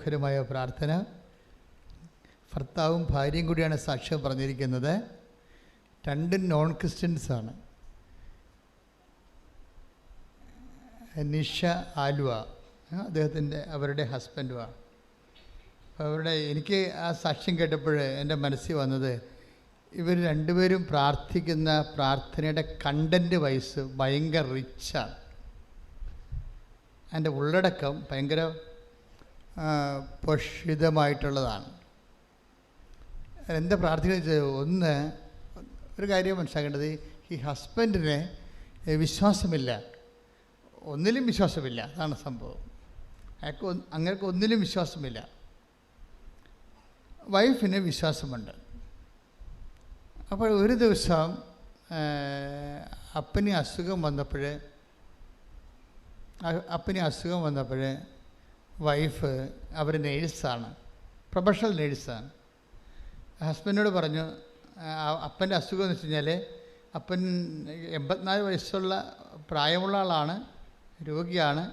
മനോഹരമായ പ്രാർത്ഥന. ഭർത്താവും ഭാര്യയും കൂടിയാണ് സാക്ഷ്യം പറഞ്ഞിരിക്കുന്നത്. രണ്ട് നോൺ ക്രിസ്ത്യൻസാണ് നിഷ ആലുവ അദ്ദേഹത്തിന്റെ അവരുടെ ഹസ്ബൻഡുമാണ് അപ്പോൾ അവരുടെ എനിക്ക് ആ സാക്ഷ്യം കേട്ടപ്പോൾ എന്റെ മനസ്സിൽ വന്നത് ഇവർ രണ്ടുപേരും പ്രാർത്ഥിക്കുന്ന പ്രാർത്ഥനയുടെ കണ്ടന്റ് വൈസ് ഭയങ്കര റിച്ചാണ് അതിന്റെ ഉള്ളടക്കം ഭയങ്കര പോഷിതമായിട്ടുള്ളതാണ്. എന്താ പ്രാർത്ഥിക്കുന്നത് ഒന്ന് ഒരു കാര്യം മനസ്സിലാക്കേണ്ടത് ഈ ഹസ്ബൻഡിന് വിശ്വാസമില്ല. ഒന്നിലും വിശ്വാസമില്ല. അതാണ് സംഭവം. അയാൾക്ക് അങ്ങനെ ഒന്നിലും വിശ്വാസമില്ല. വൈഫിന് വിശ്വാസമുണ്ട്. അപ്പോൾ ഒരു ദിവസം അപ്പന് അസുഖം വന്നപ്പോൾ അപ്പന് അസുഖം വന്നപ്പോൾ വൈഫ് അവർ നേഴ്സാണ്. പ്രൊഫഷണൽ നേഴ്സാണ്. ഹസ്ബൻഡിനോട് പറഞ്ഞു അപ്പന്റെ അസുഖം എന്ന് വെച്ച് കഴിഞ്ഞാൽ അപ്പൻ എൺപത്തിനാല് വയസ്സുള്ള പ്രായമുള്ള ആളാണ് രോഗിയാണ്.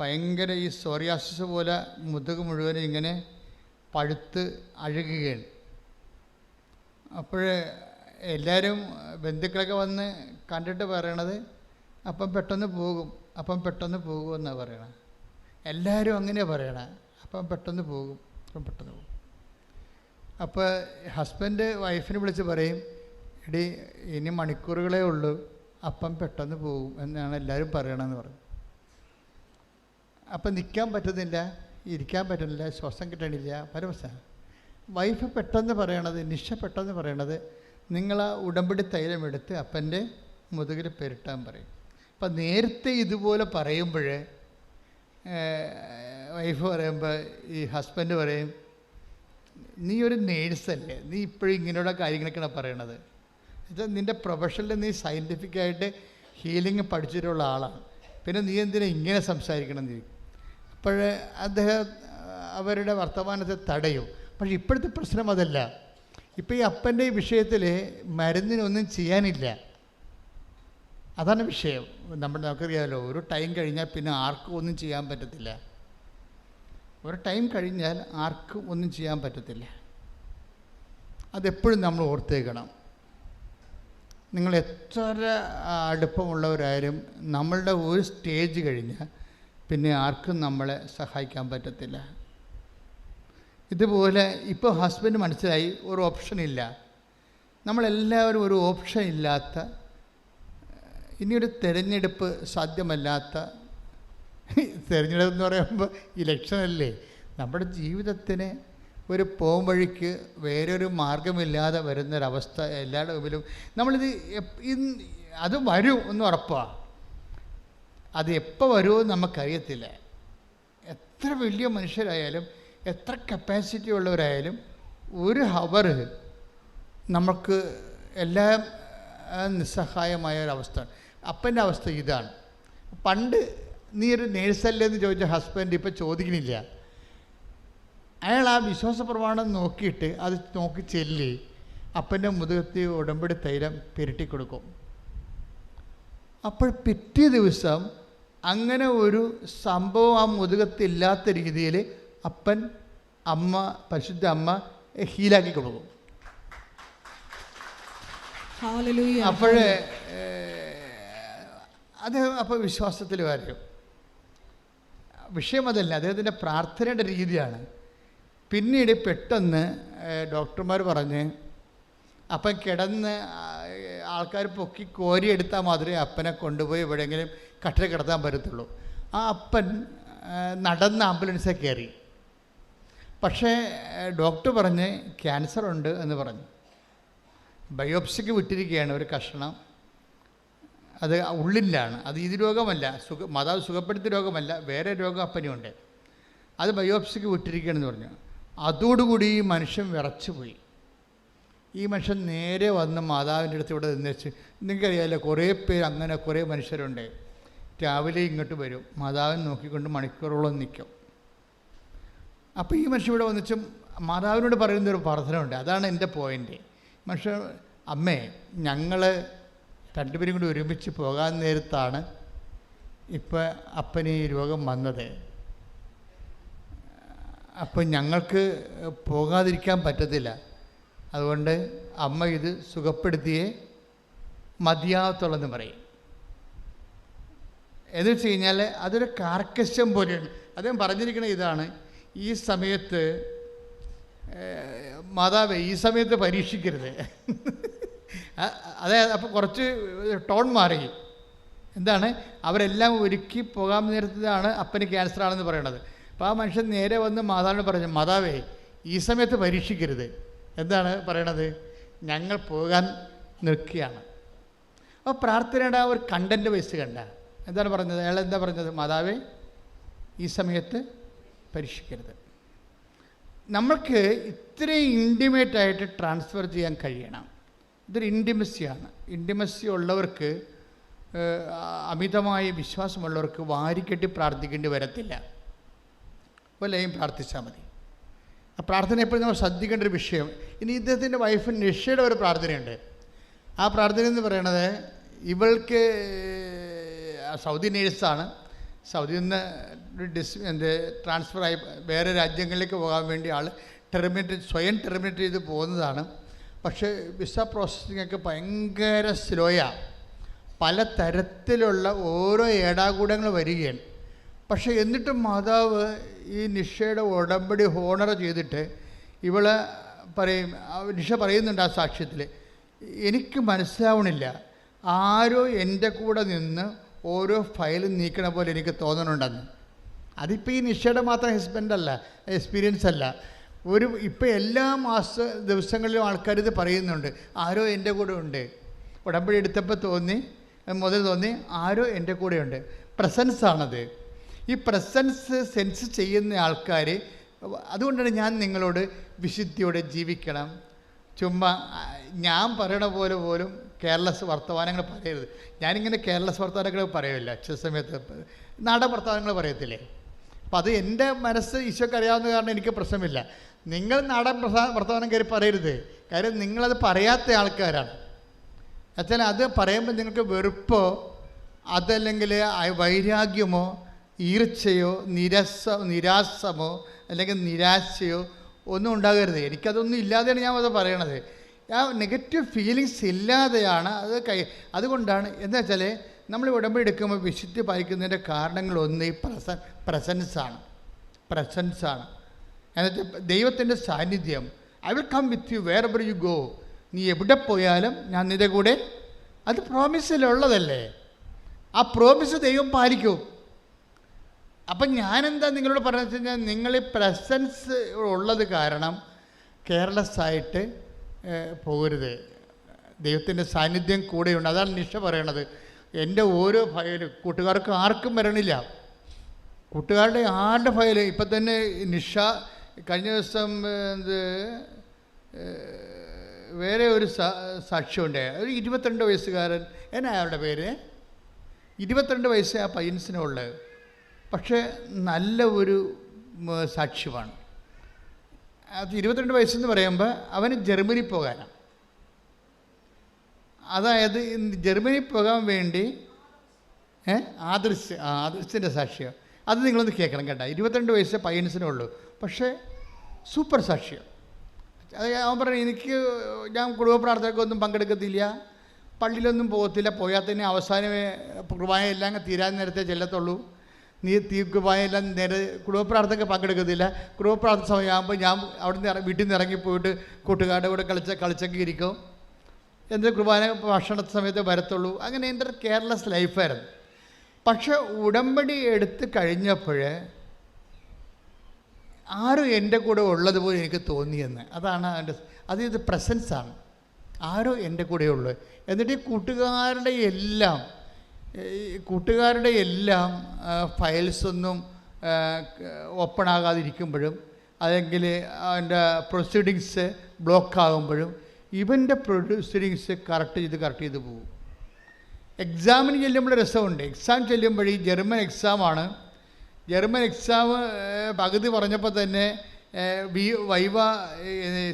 ഭയങ്കര ഈ സോറിയാസിസ് പോലെ മുതുക് മുഴുവൻ ഇങ്ങനെ പഴുത്ത് അഴുകുകയാണ്. അപ്പോൾ എല്ലാവരും ബന്ധുക്കളൊക്കെ വന്ന് കണ്ടിട്ട് പറയണത് അപ്പം പെട്ടെന്ന് പോകും അപ്പം പെട്ടെന്ന് പോകുമെന്നാണ് പറയണത്. എല്ലാവരും അങ്ങനെ പറയണേ. അപ്പം പെട്ടെന്ന് പോകും. അപ്പം പെട്ടെന്ന് പോകും. അപ്പോൾ ഹസ്ബൻഡ് വൈഫിനെ വിളിച്ച് പറയും എടി ഇനി മണിക്കൂറുകളേ ഉള്ളൂ. അപ്പം പെട്ടെന്ന് പോകും. എന്നാണ് എല്ലാവരും പറയണമെന്ന് പറഞ്ഞു. അപ്പം നിൽക്കാൻ പറ്റുന്നില്ല ഇരിക്കാൻ പറ്റുന്നില്ല ശ്വാസം കിട്ടണില്ല പരമസ. വൈഫ് പെട്ടെന്ന് പറയണത് നിഷ പെട്ടെന്ന് പറയണത് നിങ്ങൾ ആ ഉടമ്പടി തൈലം എടുത്ത് അപ്പന്റെ മുതുകിൽ പെരുട്ടാൻ പറയും. അപ്പം നേരത്തെ ഇതുപോലെ പറയുമ്പോൾ വൈഫ് പറയുമ്പോൾ ഈ ഹസ്ബൻഡ് പറയും നീ ഒരു നേഴ്സല്ലേ നീ ഇപ്പോഴും ഇങ്ങനെയുള്ള കാര്യങ്ങളൊക്കെയാണ് പറയണത്. എന്നുവെച്ചാൽ നിന്റെ പ്രൊഫഷനിൽ നീ സയന്റിഫിക്കായിട്ട് ഹീലിംഗ് പഠിച്ചിട്ടുള്ള ആളാണ്. പിന്നെ നീ എന്തിനാ ഇങ്ങനെ സംസാരിക്കണം നീ അപ്പോൾ അദ്ദേഹം അവരുടെ വർത്തമാനത്തെ തടയും. പക്ഷെ ഇപ്പോഴത്തെ പ്രശ്നം അതല്ല. ഇപ്പോൾ ഈ അപ്പന്റെ ഈ വിഷയത്തിൽ മരുന്നിനൊന്നും ചെയ്യാനില്ല. അതാണ് വിഷയം. നമ്മൾ നമുക്കറിയാമല്ലോ ഒരു ടൈം കഴിഞ്ഞാൽ പിന്നെ ആർക്കും ഒന്നും ചെയ്യാൻ പറ്റത്തില്ല. ഒരു ടൈം കഴിഞ്ഞാൽ ആർക്കും ഒന്നും ചെയ്യാൻ പറ്റത്തില്ല. അതെപ്പോഴും നമ്മൾ ഓർത്തേക്കണം. നിങ്ങൾ എത്ര അടുപ്പമുള്ളവരായാലും നമ്മളുടെ ഒരു സ്റ്റേജ് കഴിഞ്ഞാൽ പിന്നെ ആർക്കും നമ്മളെ സഹായിക്കാൻ പറ്റത്തില്ല. ഇതുപോലെ ഇപ്പോൾ ഹസ്ബൻഡ് മനസ്സിലായി ഒരു ഓപ്ഷൻ ഇല്ല നമ്മളെല്ലാവരും ഒരു ഓപ്ഷൻ ഇല്ലാത്ത ഇനിയൊരു തെരഞ്ഞെടുപ്പ് സാധ്യമല്ലാത്ത തിരഞ്ഞെടുപ്പ് എന്ന് പറയുമ്പോൾ ഇലക്ഷൻ അല്ലേ? നമ്മുടെ ജീവിതത്തിന് ഒരു പോംവഴിക്ക് വേറൊരു മാർഗമില്ലാതെ വരുന്നൊരവസ്ഥ എല്ലാവരുടെ മുമ്പിലും. നമ്മളിത് അത് വരും എന്ന് ഉറപ്പാണ് അത് എപ്പോൾ വരുമോ എന്ന് നമുക്കറിയത്തില്ല. എത്ര വലിയ മനുഷ്യരായാലും എത്ര കപ്പാസിറ്റി ഉള്ളവരായാലും ഒരു ഹവർ നമുക്ക് എല്ലാം നിസ്സഹായമായ ഒരവസ്ഥ. അപ്പന്റെ അവസ്ഥ ഇതാണ്. പണ്ട് നീ ഒരു നേഴ്സല്ലേ എന്ന് ചോദിച്ച ഹസ്ബൻഡ് ഇപ്പം ചോദിക്കണില്ല അയാൾ ആ വിശ്വാസ പ്രമാണം നോക്കിയിട്ട് അത് നോക്കി ചെല്ലി അപ്പന്റെ മുതുകത്തി ഉടമ്പടി തൈരം പെരട്ടിക്കൊടുക്കും അപ്പോൾ പിറ്റേ ദിവസം അങ്ങനെ ഒരു സംഭവം ആ മുതുകത്തില്ലാത്ത രീതിയിൽ അപ്പൻ അമ്മ പരിശുദ്ധ അമ്മ ഹീലാക്കി കൊടുക്കും. അപ്പോഴേ അദ്ദേഹം അപ്പോൾ വിശ്വാസത്തിൽ വരും. വിഷയം അതല്ല അദ്ദേഹത്തിന്റെ പ്രാർത്ഥനയുടെ രീതിയാണ്. പിന്നീട് പെട്ടെന്ന് ഡോക്ടർമാർ പറഞ്ഞ് അപ്പം കിടന്ന് ആൾക്കാർ പൊക്കി കോരിയെടുത്താൽ മാത്രമേ അപ്പനെ കൊണ്ടുപോയി എവിടെയെങ്കിലും കട്ടിൽ കിടത്താൻ പറ്റത്തുള്ളൂ. ആ അപ്പൻ നടന്ന് ആംബുലൻസിൽ കയറി. പക്ഷേ ഡോക്ടർ പറഞ്ഞ് ക്യാൻസർ ഉണ്ട് എന്ന് പറഞ്ഞു. ബയോപ്സിക്ക് വിട്ടിരിക്കുകയാണ് ഒരു കഷണം. അത് ഉള്ളിലാണ്. അത് ഇത് രോഗമല്ല. സുഖ മാതാവ് സുഖപ്പെടുത്തിയ രോഗമല്ല. വേറെ രോഗം അപ്പനുണ്ട്. അത് ബയോപ്സിക്ക് വിട്ടിരിക്കുകയാണെന്ന് പറഞ്ഞു. അതോടുകൂടി ഈ മനുഷ്യൻ വിറച്ചു പോയി ഈ മനുഷ്യൻ നേരെ വന്ന് മാതാവിന്റെ അടുത്ത് ഇവിടെ നിന്ന് വെച്ച് നിങ്ങൾക്കറിയാമല്ലോ കുറേ പേര് അങ്ങനെ കുറേ മനുഷ്യരുണ്ട്. രാവിലെ ഇങ്ങോട്ട് വരും. മാതാവിനെ നോക്കിക്കൊണ്ട് മണിക്കൂറോളം നിൽക്കും. അപ്പോൾ ഈ മനുഷ്യൻ ഇവിടെ വന്നിച്ച് മാതാവിനോട് പറയുന്നൊരു പ്രാർത്ഥനയുണ്ട്. അതാണ് എന്റെ പോയിന്റ് മനുഷ്യ അമ്മേ ഞങ്ങൾ രണ്ടുപേരും കൂടി ഒരുമിച്ച് പോകാൻ നേരത്താണ് ഇപ്പം അപ്പന് ഈ രോഗം വന്നത്. അപ്പം ഞങ്ങൾക്ക് പോകാതിരിക്കാൻ പറ്റത്തില്ല. അതുകൊണ്ട് അമ്മ ഇത് സുഖപ്പെടുത്തിയേ മതിയാവത്തുള്ളെന്ന് പറയും. എന്ന് വെച്ച് കഴിഞ്ഞാൽ അതൊരു കാർക്കശ്യം പോലെയാണ്. അദ്ദേഹം പറഞ്ഞിരിക്കുന്ന ഇതാണ് ഈ സമയത്ത് മാതാവ് ഈ സമയത്ത് പരീക്ഷിക്കരുത്. അതായത് അപ്പോൾ കുറച്ച് ടോൺ മാറി. എന്താണ്? അവരെല്ലാം ഒരുക്കി പോകാൻ നേരത്താണ് അപ്പന് ക്യാൻസർ ആണെന്ന് പറയണത്. അപ്പോൾ ആ മനുഷ്യൻ നേരെ വന്ന് മാതാവിനോട് പറഞ്ഞു മാതാവേ ഈ സമയത്ത് പരീക്ഷിക്കരുത്. എന്താണ് പറയണത്? ഞങ്ങൾ പോകാൻ നിൽക്കുകയാണ്. അപ്പോൾ പ്രാർത്ഥനയുടെ ആ ഒരു കണ്ടന്റ് വയസ്സ് കണ്ട. എന്താണ് പറഞ്ഞത്? അയാൾ എന്താ പറഞ്ഞത്? മാതാവേ ഈ സമയത്ത് പരീക്ഷിക്കരുത്. നമ്മൾക്ക് ഇത്രയും ഇന്റിമേറ്റ് ആയിട്ട് ട്രാൻസ്ഫർ ചെയ്യാൻ കഴിയണം. ഇതൊരു ഇന്റിമസിയാണ് ഇന്റിമസി ഉള്ളവർക്ക് അമിതമായ വിശ്വാസമുള്ളവർക്ക് വാരിക്കെട്ടി പ്രാർത്ഥിക്കേണ്ടി വരത്തില്ല. വല്ലയും പ്രാർത്ഥിച്ചാൽ മതി. ആ പ്രാർത്ഥന എപ്പോഴും നമ്മൾ ശ്രദ്ധിക്കേണ്ട ഒരു വിഷയം. ഇനി ഇദ്ദേഹത്തിന്റെ വൈഫ് നിഷയുടെ ഒരു പ്രാർത്ഥനയുണ്ട്. ആ പ്രാർത്ഥന എന്ന് പറയണത് ഇവൾക്ക് സൗദി നേഴ്സാണ് സൗദിയിൽ നിന്ന് ഡിസ് എന്ത് ട്രാൻസ്ഫർ ആയി വേറെ രാജ്യങ്ങളിലേക്ക് പോകാൻ വേണ്ടി ആൾ ടെർമിനേറ്റ് സ്വയം ടെർമിനേറ്റ് ചെയ്ത് പോകുന്നതാണ്. പക്ഷേ വിസ പ്രോസസ്സിങ്ങൊക്കെ ഭയങ്കര സ്ലോയാണ് പല തരത്തിലുള്ള ഓരോ ഏടാകൂടങ്ങൾ വരികയാണ്. പക്ഷേ എന്നിട്ടും മാതാവ് ഈ നിഷയുടെ ഉടമ്പടി ഹോണർ ചെയ്തിട്ട് ഇവൾ പറയും നിഷ പറയുന്നുണ്ട് ആ സാക്ഷ്യത്തിൽ എനിക്ക് മനസ്സിലാവണില്ല. ആരോ എന്റെ കൂടെ നിന്ന് ഓരോ ഫയൽ നീക്കണ പോലെ എനിക്ക് തോന്നണുണ്ടെന്ന്. അതിപ്പോൾ ഈ നിഷയുടെ മാത്രം ഹസ്ബൻഡല്ല എക്സ്പീരിയൻസ് അല്ല. ഒരു ഇപ്പം എല്ലാ മാസ ദിവസങ്ങളിലും ആൾക്കാർ ഇത് പറയുന്നുണ്ട്. ആരോ എന്റെ കൂടെ ഉണ്ട്. ഉടമ്പടി എടുത്തപ്പോൾ തോന്നി മുതൽ തോന്നി ആരോ എന്റെ കൂടെയുണ്ട് പ്രസൻസ് ആണത്. ഈ പ്രസൻസ് സെൻസ് ചെയ്യുന്ന ആൾക്കാർ അതുകൊണ്ടാണ് ഞാൻ നിങ്ങളോട് വിശുദ്ധിയോടെ ജീവിക്കണം. ചുമ്മാ ഞാൻ പറയണ പോലെ പോലും കേരളസ് വർത്തമാനങ്ങൾ പറയരുത്. ഞാനിങ്ങനെ കേരളസ് വർത്തമാനങ്ങൾ പറയില്ല ചില സമയത്ത് നാടൻ വർത്തമാനങ്ങൾ പറയത്തില്ലേ? അപ്പം അത് എന്റെ മനസ്സ് ഈശോക്ക് അറിയാവുന്ന കാരണം എനിക്ക് പ്രശ്നമില്ല. നിങ്ങൾ നാടൻ പ്രസാ- വർത്തമാനം കയറി പറയരുത്. കാര്യം നിങ്ങളത് പറയാത്ത ആൾക്കാരാണ്. എന്നുവെച്ചാൽ അത് പറയുമ്പോൾ നിങ്ങൾക്ക് വെറുപ്പോ അതല്ലെങ്കിൽ വൈരാഗ്യമോ ഈർച്ചയോ നിരസ നിരാസമോ അല്ലെങ്കിൽ നിരാശയോ ഒന്നും ഉണ്ടാകരുത്. എനിക്കതൊന്നും ഇല്ലാതെയാണ് ഞാൻ അത് പറയണത്. ആ നെഗറ്റീവ് ഫീലിങ്സ് ഇല്ലാതെയാണ് അത് കൈ അതുകൊണ്ടാണ് എന്താ വെച്ചാൽ നമ്മൾ ഉടമ്പടി എടുക്കുമ്പോൾ വിശുദ്ധി പാലിക്കുന്നതിന്റെ കാരണങ്ങളൊന്ന് ഈ പ്രസ പ്രസൻസാണ് പ്രസൻസാണ് എന്നുവെച്ചാൽ ദൈവത്തിന്റെ സാന്നിധ്യം I will come with you wherever you go നീ എവിടെ പോയാലും ഞാൻ നിന്റെ കൂടെ. അത് പ്രോമിസിലുള്ളതല്ലേ ആ പ്രോമിസ് ദൈവം പാലിക്കും. അപ്പം ഞാനെന്താ നിങ്ങളോട് പറഞ്ഞു വെച്ച് കഴിഞ്ഞാൽ നിങ്ങൾ പ്രസൻസ് ഉള്ളത് കാരണം കെയർലെസ് ആയിട്ട് പോകരുത്. ദൈവത്തിന്റെ സാന്നിധ്യം കൂടെയുണ്ട്. അതാണ് നിഷ പറയണത്. എന്റെ ഓരോ ഫയലും കൂട്ടുകാർക്ക് ആർക്കും വരണില്ല. കൂട്ടുകാരുടെ ആരുടെ ഫയൽ ഇപ്പം തന്നെ നിഷ കഴിഞ്ഞ ദിവസം ഇത് വേറെ ഒരു സാക്ഷി ഉണ്ടായിരുന്നു ഒരു ഇരുപത്തിരണ്ട് വയസ്സുകാരൻ. എന്നാ അയാളുടെ പേര്? ഇരുപത്തിരണ്ട് വയസ്സേ ആ പയ്യൻസിനുള്ളത് പക്ഷേ നല്ല ഒരു സാക്ഷ്യമാണ്. അത് ഇരുപത്തിരണ്ട് വയസ്സെന്ന് പറയുമ്പോൾ അവന് ജർമ്മനി പോകാനാണ്. അതായത് ജർമ്മനി പോകാൻ വേണ്ടി ആദർശ് ആദർശിന്റെ സാക്ഷ്യം. അത് നിങ്ങളൊന്ന് കേൾക്കണം കേട്ടോ. ഇരുപത്തിരണ്ട് വയസ്സേ പയ്യൻസിനുള്ളൂ പക്ഷേ സൂപ്പർ സാക്ഷ്യം. അത് അവൻ പറഞ്ഞു എനിക്ക് ഞാൻ കുടുംബ പ്രാർത്ഥനക്കൊന്നും പങ്കെടുക്കത്തില്ല. പള്ളിയിലൊന്നും പോകത്തില്ല. പോയാൽ തന്നെ അവസാനമേ കുർബാന എല്ലാം തീരാൻ നേരത്തെ ചെല്ലത്തുള്ളൂ. നീ തീ കുർബാന എല്ലാം നേരെ കുടുംബ പ്രാർത്ഥനയ്ക്ക് പങ്കെടുക്കത്തില്ല. കുടുംബ പ്രാർത്ഥന സമയമാകുമ്പോൾ ഞാൻ അവിടെ നിന്ന് വീട്ടിൽ നിന്ന് ഇറങ്ങിപ്പോയിട്ട് കൂട്ടുകാരുടെ കൂടെ കളിച്ച കളിച്ചൊക്കെ ഇരിക്കും. എന്നിട്ട് കുർബാന ഭക്ഷണ സമയത്ത് വരത്തുള്ളൂ. അങ്ങനെ എന്റെ കെയർലെസ് ലൈഫായിരുന്നു പക്ഷേ ഉടമ്പടി എടുത്ത് കഴിഞ്ഞപ്പോൾ ആരും എന്റെ കൂടെ ഉള്ളതുപോലെ എനിക്ക് തോന്നിയെന്ന്. അതാണ് അതിന്റെ അത് ഇത് പ്രസൻസാണ് ആരോ എന്റെ കൂടെ ഉള്ളു എന്നിട്ട് ഈ കൂട്ടുകാരുടെ എല്ലാം ഈ കൂട്ടുകാരുടെ എല്ലാം ഫയൽസൊന്നും ഓപ്പൺ ആകാതിരിക്കുമ്പോഴും അല്ലെങ്കിൽ അതിന്റെ പ്രൊസീഡിങ്സ് ബ്ലോക്ക് ആകുമ്പോഴും ഇവന്റെ പ്രൊസീഡിങ്സ് കറക്റ്റ് ചെയ്ത് കറക്റ്റ് ചെയ്ത് പോകും എക്സാമിന് ചെല്ലുമ്പോൾ രസമുണ്ട്. എക്സാം ചെല്ലുമ്പോൾ ഈ ജർമ്മൻ എക്സാമാണ് ജർമ്മൻ എക്സാം പകുതി പറഞ്ഞപ്പോൾ തന്നെ വി വൈവ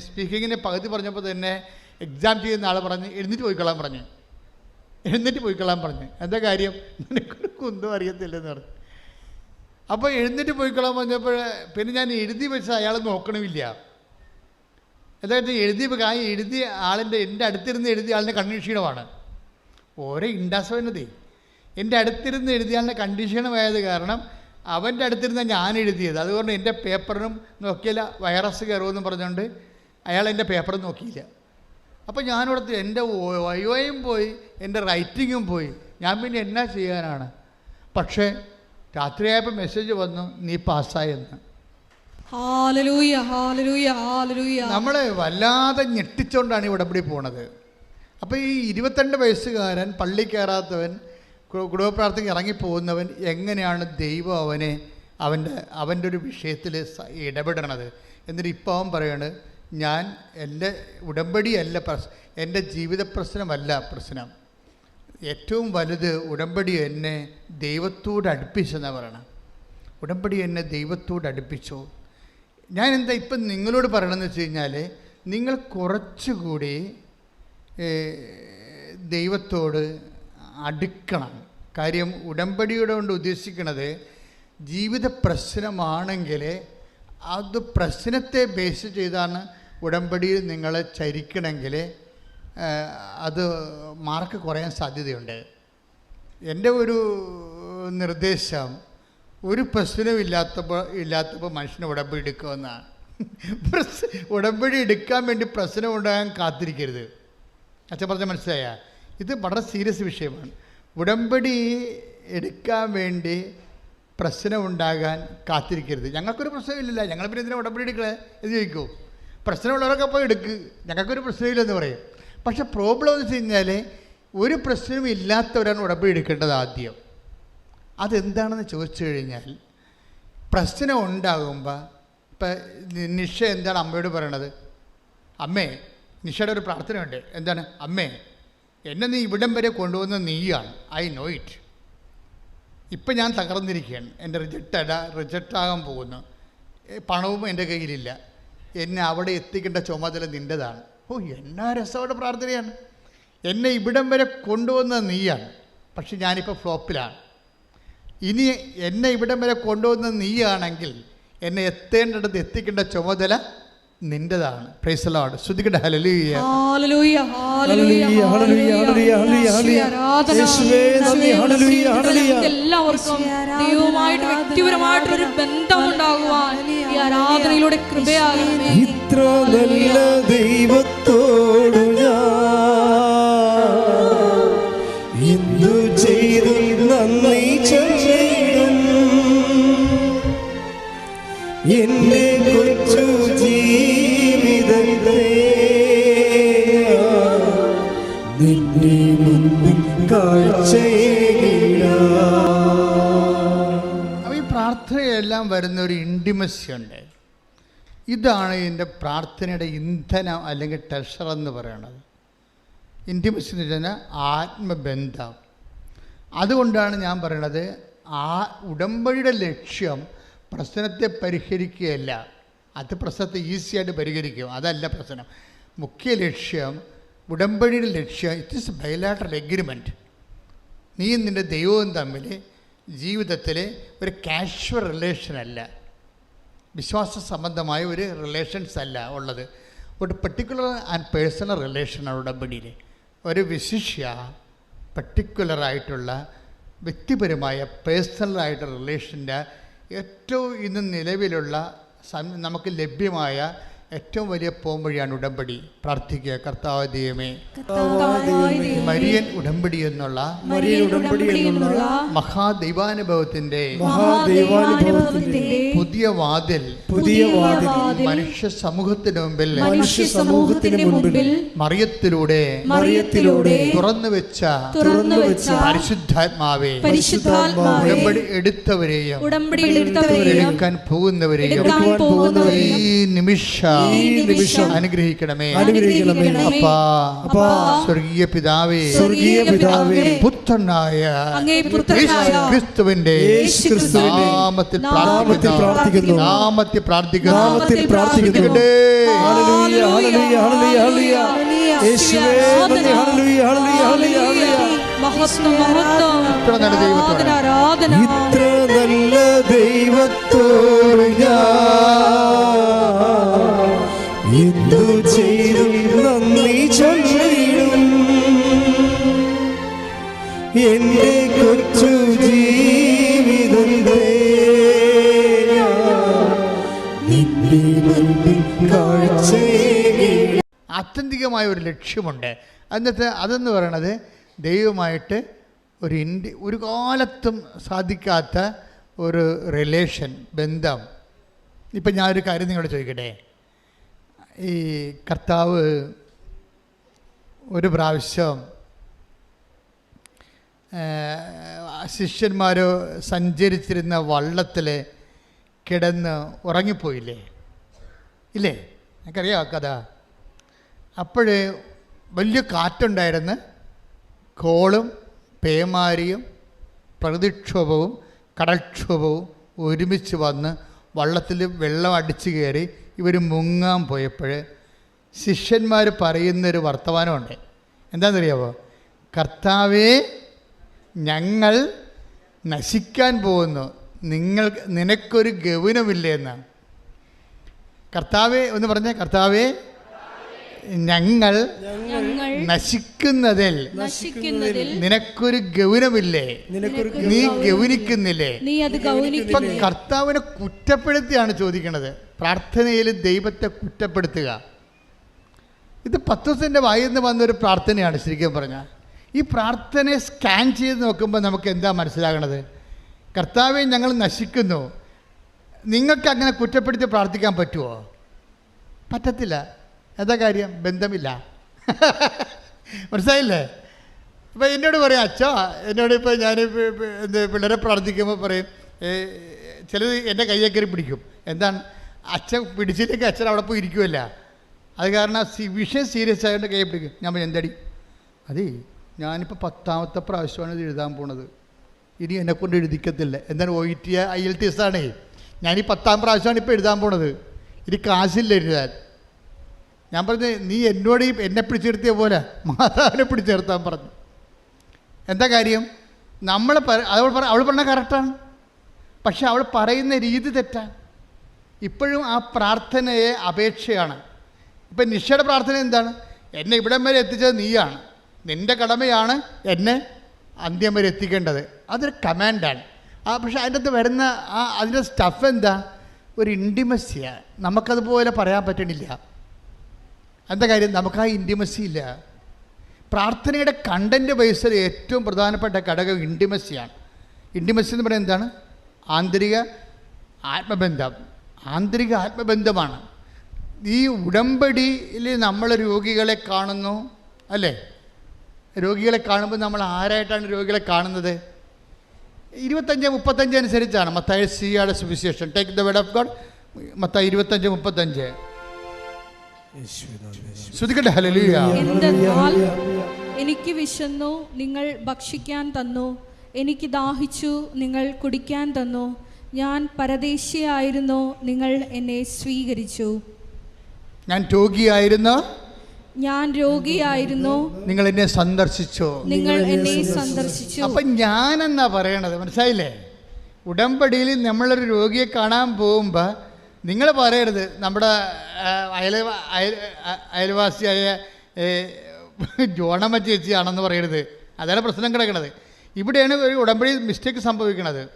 സ്പീക്കിങ്ങിന്റെ പകുതി പറഞ്ഞപ്പോൾ തന്നെ എക്സാം ചെയ്യുന്ന ആൾ പറഞ്ഞ് എഴുന്നിട്ട് പോയിക്കൊള്ളാൻ പറഞ്ഞു. എഴുന്നിട്ട് പോയിക്കൊള്ളാൻ പറഞ്ഞു. എന്താ കാര്യം? നിനക്കൊരു കുന്തും അറിയത്തില്ലെന്ന് പറഞ്ഞു. അപ്പോൾ എഴുന്നിട്ട് പോയിക്കൊള്ളാൻ പറഞ്ഞപ്പോൾ പിന്നെ ഞാൻ എഴുതി വെച്ച് അയാൾ നോക്കണമില്ല. അതായത് എഴുതി ആ എഴുതിയ ആളിന്റെ എന്റെ അടുത്തിരുന്ന് എഴുതിയ ആളിന്റെ കണ്ടീഷണമാണ് ഓരോ ഇൻഡാസവനതേ എന്റെ അടുത്തിരുന്ന് എഴുതിയ ആളിന്റെ കണ്ടീഷണമായത് കാരണം അവന്റെ അടുത്തിരുന്ന ഞാൻ എഴുതിയത്. അതുകൊണ്ട് എന്റെ പേപ്പറിനും നോക്കിയില്ല വൈറസ് കയറുമെന്ന് പറഞ്ഞുകൊണ്ട് അയാൾ എന്റെ പേപ്പർ നോക്കിയില്ല. അപ്പോൾ ഞാനിവിടുത്തെ എന്റെ വയോയും പോയി എന്റെ റൈറ്റിങ്ങും പോയി. ഞാൻ പിന്നെ എന്നാ ചെയ്യാനാണ്? പക്ഷേ രാത്രിയായപ്പോൾ മെസ്സേജ് വന്നു നീ പാസ്സായെന്ന് നമ്മളെ വല്ലാതെ ഞെട്ടിച്ചുകൊണ്ടാണ് ഇവിടെ ഇവിടെ പോണത്. അപ്പോൾ ഈ ഇരുപത്തിരണ്ട് വയസ്സുകാരൻ പള്ളി കയറാത്തവൻ കു- കുടുംബപ്രാർത്ഥനയ്ക്ക് ഇറങ്ങിപ്പോകുന്നവൻ എങ്ങനെയാണ് ദൈവം അവനെ അവന്റെ അവന്റെ ഒരു വിഷയത്തിൽ ഇടപെടണത്? എന്നിട്ട് ഇപ്പോൾ അവൻ പറയാണ് ഞാൻ എന്റെ ഉടമ്പടിയല്ല പ്രശ് എന്റെ ജീവിത പ്രശ്നമല്ല പ്രശ്നം. ഏറ്റവും വലുത് ഉടമ്പടി എന്നെ ദൈവത്തോട് അടുപ്പിച്ചെന്ന് പറയണം. ഉടമ്പടി എന്നെ ദൈവത്തോട് അടുപ്പിച്ചു. ഞാൻ എന്താ ഇപ്പം നിങ്ങളോട് പറയണമെന്ന് വെച്ച് കഴിഞ്ഞാൽ നിങ്ങൾ കുറച്ചുകൂടി ദൈവത്തോട് അടുക്കണം. കാര്യം ഉടമ്പടിയുടെ കൊണ്ട് ഉദ്ദേശിക്കുന്നത് ജീവിത പ്രശ്നമാണെങ്കിൽ അത് പ്രശ്നത്തെ ബേസ് ചെയ്താണ് ഉടമ്പടിയിൽ നിങ്ങളെ ചരിക്കണമെങ്കിൽ അത് മാർക്ക് കുറയാൻ സാധ്യതയുണ്ട്. എന്റെ ഒരു നിർദ്ദേശം ഒരു പ്രശ്നവും ഇല്ലാത്തപ്പോൾ ഇല്ലാത്തപ്പോൾ മനുഷ്യന് ഉടമ്പടി എടുക്കുമെന്നാണ്. ഉടമ്പടി എടുക്കാൻ വേണ്ടി പ്രശ്നം ഉണ്ടാകാൻ കാത്തിരിക്കരുത്. അച്ഛൻ പറഞ്ഞ മനസ്സിലായ? ഇത് വളരെ സീരിയസ് വിഷയമാണ്. ഉടമ്പടി എടുക്കാൻ വേണ്ടി പ്രശ്നം ഉണ്ടാകാൻ കാത്തിരിക്കരുത്. ഞങ്ങൾക്കൊരു പ്രശ്നമില്ല ഞങ്ങൾ പിന്നെ ഇതിനെ ഉടമ്പടി എടുക്കണേ എന്ന് ചോദിക്കൂ. പ്രശ്നമുള്ളവരൊക്കെ പോയി എടുക്ക്. ഞങ്ങൾക്കൊരു പ്രശ്നമില്ലെന്ന് പറയും. പക്ഷേ പ്രോബ്ലം എന്ന് വെച്ച് കഴിഞ്ഞാൽ ഒരു പ്രശ്നവും ഇല്ലാത്തവരാണ് ഉടമ്പടി എടുക്കേണ്ടത് ആദ്യം. അതെന്താണെന്ന് ചോദിച്ചു കഴിഞ്ഞാൽ പ്രശ്നം ഉണ്ടാകുമ്പോൾ ഇപ്പം നിഷ എന്താണ് അമ്മയോട് പറയണത്? അമ്മേ നിഷയുടെ ഒരു പ്രാർത്ഥനയുണ്ട്. എന്താണ്? അമ്മേ എന്നെ നീ ഇവിടം വരെ കൊണ്ടുവന്ന നീയാണ്. ഐ നോ ഇറ്റ് ഇപ്പം ഞാൻ തകർന്നിരിക്കുകയാണ്. എന്റെ റിജക്റ്റ് അല്ല റിജക്റ്റ് ആകാൻ പോകുന്നു. പണവും എന്റെ കയ്യിലില്ല. എന്നെ അവിടെ എത്തിക്കേണ്ട ചുമതല നിന്റെതാണ്. ഓ എന്നാ രസമുള്ള പ്രാർത്ഥനയാണ്. എന്നെ ഇവിടം വരെ കൊണ്ടുവന്ന നീയാണ്. പക്ഷെ ഞാനിപ്പോൾ ഫ്ലോപ്പിലാണ്. ഇനി എന്നെ ഇവിടം വരെ കൊണ്ടുവന്ന നീയാണെങ്കിൽ എന്നെ എത്തേണ്ടിടത്ത് എത്തിക്കേണ്ട ചുമതല നിന്റെതാണ് praise Lord hallelujah hallelujah hallelujah hallelujah, hallelujah, hallelujah, hallelujah, hallelujah. ആരാധന യേശുവേ, നന്ദി, ഹല്ലേലൂയ, ഹല്ലേലൂയ. എല്ലാവർക്കും ദൈവവുമായിട്ട് വ്യക്തിപരമായിട്ടൊരു ബന്ധം ഉണ്ടാകുവാൻ ഈ ആരാധനയിലൂടെ കൃപയാകണമേ. ഇത്ര നല്ല ദൈവത്തോടു പ്രാർത്ഥനയെല്ലാം വരുന്ന ഒരു ഇന്റിമസി ഉണ്ട്. ഇതാണ് എന്റെ പ്രാർത്ഥനയുടെ ഇന്ധനം അല്ലെങ്കിൽ ടെഷർ എന്ന് പറയുന്നത് ഇന്റിമസി എന്ന് വെച്ചാൽ ആത്മബന്ധം. അതുകൊണ്ടാണ് ഞാൻ പറയണത് ആ ഉടമ്പടിയുടെ ലക്ഷ്യം പ്രശ്നത്തെ പരിഹരിക്കുകയല്ല. അത് പ്രശ്നത്തെ ഈസിയായിട്ട് പരിഹരിക്കും. അതല്ല പ്രശ്നം. മുഖ്യ ലക്ഷ്യം ഉടമ്പടിയുടെ ലക്ഷ്യം ഇറ്റ് ഇസ് ബയലാട്രൽ എഗ്രിമെന്റ് നീ നിന്റെ ദൈവവും തമ്മിൽ ജീവിതത്തിൽ ഒരു കാഷ്വൽ റിലേഷൻ അല്ല. വിശ്വാസ സംബന്ധമായ ഒരു റിലേഷൻസ് അല്ല ഉള്ളത്. ഒരു പെർട്ടിക്കുലർ ആൻഡ് പേഴ്സണൽ റിലേഷൻ ഉടമ്പടിയിൽ ഒരു വിശിഷ്യ പെർട്ടിക്കുലറായിട്ടുള്ള വ്യക്തിപരമായ പേഴ്സണലായിട്ടുള്ള റിലേഷന്റെ ഏറ്റവും ഇന്ന് നിലവിലുള്ള നമുക്ക് ലഭ്യമായ ഏറ്റവും വലിയ പോംവഴിയാണ് ഉടമ്പടി. പ്രാർത്ഥിക്കുക കർത്താവ് ദൈവമേ മരിയൻ ഉടമ്പടി എന്നുള്ള മഹാദൈവാനുഭവത്തിന്റെ പുതിയ വാതിൽ. പുതിയ വാതിൽ. മനുഷ്യ സമൂഹത്തിന് മുമ്പിൽ മനുഷ്യ സമൂഹത്തിന് മുമ്പിൽ മറിയത്തിലൂടെ മറിയത്തിലൂടെ തുറന്നു വെച്ച തുറന്നു വെച്ച പരിശുദ്ധാത്മാവെ പരിശുദ്ധാത്മാവെ ഉടമ്പടി എടുത്തവരെയും ഉടമ്പടി എടുത്തവരെയും എടുക്കാൻ പോകുന്നവരെയും ഈ നിമിഷം ഈ നിമിഷം അനുഗ്രഹിക്കണമേ. അനുഗ്രഹിക്കണമേ. അപ്പാ അപ്പാ, സ്വർഗീയ പിതാവേ. സ്വർഗീയ പിതാവേ, പുത്രനായ അങ്ങേ പുത്രനായ യേശു ക്രിസ്തുവിന്റെ നാമത്തിൽ നാമത്തിൽ പ്രാർത്ഥിക്കുന്നു. നാമത്തിൽ പ്രാർത്ഥിക്കുന്നു. നാമത്തിൽ പ്രാർത്ഥിക്കുന്നു. Hallelujah, hallelujah, hallelujah, hallelujah. യേശുവേ, ഹല്ലേലൂയ, ഹല്ലേലൂയ, ഹല്ലേലൂയ, ഹല്ലേലൂയ. മഹത്വം മഹത്വം. ഇത്ര നല്ല ദൈവത്തോട്. ആരാധന ആരാധന. ഇത്ര നല്ല ദൈവം ഞാൻ ചെയ്തു നന്ദി ചൊല്ലിടും എന്റെ കൊച്ചു ജീവിതത്തെ ആത്യന്തികമായ ഒരു ലക്ഷ്യമുണ്ട്. എന്നിട്ട് അതെന്ന് പറയണത് ദൈവമായിട്ട് ഒരു ഇന്ത്യ ഒരു കാലത്തും സാധിക്കാത്ത ഒരു റിലേഷൻ ബന്ധം. ഇപ്പം ഞാനൊരു കാര്യം നിങ്ങളോട് ചോദിക്കട്ടെ? ഈ കർത്താവ് ഒരു പ്രാവശ്യം ശിഷ്യന്മാർ സഞ്ചരിച്ചിരുന്ന വള്ളത്തിൽ കിടന്ന് ഉറങ്ങിപ്പോയില്ലേ? ഇല്ലേ? എനിക്കറിയാം ആ കഥ? അപ്പോൾ വലിയ കാറ്റുണ്ടായിരുന്നു. കോളും പേമാരിയും പ്രകൃതിക്ഷോഭവും കടൽക്ഷോഭവും ഒരുമിച്ച് വന്ന് വള്ളത്തിൽ വെള്ളം അടിച്ചു കയറി ഇവർ മുങ്ങാൻ പോയപ്പോൾ ശിഷ്യന്മാർ പറയുന്നൊരു വർത്തമാനമുണ്ട്. എന്താണെന്നറിയാമോ കർത്താവേ ഞങ്ങൾ നശിക്കാൻ പോകുന്നു. നിങ്ങൾ നിനക്കൊരു ഗൗനമില്ലേ എന്ന്. കർത്താവേ എന്ന് പറഞ്ഞ കർത്താവേ ഞങ്ങൾ നശിക്കുന്നതിൽ നിനക്കൊരു ഗൗനമില്ലേ നീ ഗൗനിക്കുന്നില്ലേ? ഇപ്പൊ കർത്താവിനെ കുറ്റപ്പെടുത്തിയാണ് ചോദിക്കുന്നത് പ്രാർത്ഥനയിൽ ദൈവത്തെ കുറ്റപ്പെടുത്തുക. ഇത് പത്തോസിന്റെ വായിൽ നിന്ന് വന്നൊരു പ്രാർത്ഥനയാണ് ശരിക്കും പറഞ്ഞാൽ ഈ പ്രാർത്ഥനയെ സ്കാൻ ചെയ്ത് നോക്കുമ്പോൾ നമുക്ക് എന്താ മനസ്സിലാകണത്? കർത്താവെ ഞങ്ങൾ നശിക്കുന്നു. നിങ്ങൾക്ക് അങ്ങനെ കുറ്റപ്പെടുത്തി പ്രാർത്ഥിക്കാൻ പറ്റുമോ പറ്റത്തില്ല. എന്താ കാര്യം? ബന്ധമില്ല. മനസ്സിലായില്ലേ? അപ്പം എന്നോട് പറയും അച്ഛാ എന്നോട് ഇപ്പോൾ ഞാൻ എന്ത് പിള്ളേരെ പ്രാർത്ഥിക്കുമ്പോൾ പറയും ചിലത് എന്റെ കയ്യെ പിടിക്കും. എന്താണ്? അച്ഛൻ പിടിച്ചില്ലെങ്കിൽ അച്ഛൻ അവിടെ പോയി ഇരിക്കുമല്ല അത് കാരണം വിഷയം സീരിയസ് ആയതുകൊണ്ട് കൈ പിടിക്കും. ഞാൻ പറഞ്ഞു എന്തടി? അതേ ഞാനിപ്പോൾ പത്താമത്തെ പ്രാവശ്യമാണ് ഇത് എഴുതാൻ പോണത്. ഇനി എന്നെ കൊണ്ട് എഴുതിക്കത്തില്ല. എന്താണ് O T I L T S ആണേ. ഈ പത്താം പ്രാവശ്യമാണ് ഇപ്പോൾ എഴുതാൻ പോണത്. ഇനി കാശില്ല എഴുതാൻ. ഞാൻ പറഞ്ഞു നീ എന്നോട് എന്നെ പിടിച്ചെടുത്തിയ പോലെ മാതാവിനെ പിടിച്ചെടുത്താൻ പറഞ്ഞു. എന്താ കാര്യം? നമ്മൾ അവൾ പറ അവൾ പറഞ്ഞ കറക്റ്റാണ്. പക്ഷെ അവൾ പറയുന്ന രീതി തെറ്റാണ് ഇപ്പോഴും ആ പ്രാർത്ഥനയെ അപേക്ഷയാണ്. ഇപ്പം നിഷയുടെ പ്രാർത്ഥന എന്താണ്? എന്നെ ഇവിടം വരെ എത്തിച്ചത് നീയാണ്. നിന്റെ കടമയാണ് എന്നെ അന്ത്യം വരെ എത്തിക്കേണ്ടത്. അതൊരു കമാൻഡാണ്. ആ പക്ഷെ അതിന്റെ അകത്ത് വരുന്ന ആ അതിന്റെ സ്റ്റഫ് എന്താ? ഒരു ഇന്റിമസിയാണ് നമുക്കതുപോലെ പറയാൻ പറ്റണില്ല. എന്താ കാര്യം? നമുക്ക് ആ ഇന്റിമസി ഇല്ല. പ്രാർത്ഥനയുടെ കണ്ടന്റ് ബേസിൽ ഏറ്റവും പ്രധാനപ്പെട്ട ഘടകം ഇന്റിമസിയാണ് ഇന്റിമസി എന്ന് പറയുന്നത് എന്താണ്? ആന്തരിക ആത്മബന്ധം. ആന്തരിക ആത്മബന്ധമാണ്. ഈ ഉടമ്പടിയിൽ നമ്മൾ രോഗികളെ കാണുന്നു അല്ലേ? രോഗികളെ കാണുമ്പോൾ നമ്മൾ ആരായിട്ടാണ് രോഗികളെ കാണുന്നത്? ഇരുപത്തഞ്ച് മുപ്പത്തഞ്ച് അനുസരിച്ചാണ്. മത്തായ സിയാടെ സുവിശേഷം. Take the word of God Mathai ഇരുപത്തഞ്ച് മുപ്പത്തഞ്ച്. ഹലലുയ എന്തെന്നാൽ എനിക്ക് വിശന്നു നിങ്ങൾ ഭക്ഷിക്കാൻ തന്നു. എനിക്ക് ദാഹിച്ചു നിങ്ങൾ കുടിക്കാൻ തന്നു. ഞാൻ പരദേശിയായിരുന്നു നിങ്ങൾ എന്നെ സ്വീകരിച്ചു. ഞാൻ രോഗിയായിരുന്നു? ഞാൻ രോഗിയായിരുന്നു. നിങ്ങൾ എന്നെ സന്ദർശിച്ചു. നിങ്ങൾ എന്നെ സന്ദർശിച്ചു. അപ്പൊ ഞാനെന്നാ പറയണത്? മനസ്സിലായില്ലേ? ഉടമ്പടിയിൽ നമ്മളൊരു രോഗിയെ കാണാൻ പോകുമ്പോൾ നിങ്ങൾ പറയരുത്. നമ്മുടെ അയൽ അയൽ അയൽവാസിയായ ജോണമ്മ ചേച്ചിയാണെന്ന് പറയരുത്. അതാണ് പ്രശ്നം കിടക്കുന്നത്. ഇവിടെയാണ് ഒരു ഉടമ്പടി മിസ്റ്റേക്ക് സംഭവിക്കുന്നത്.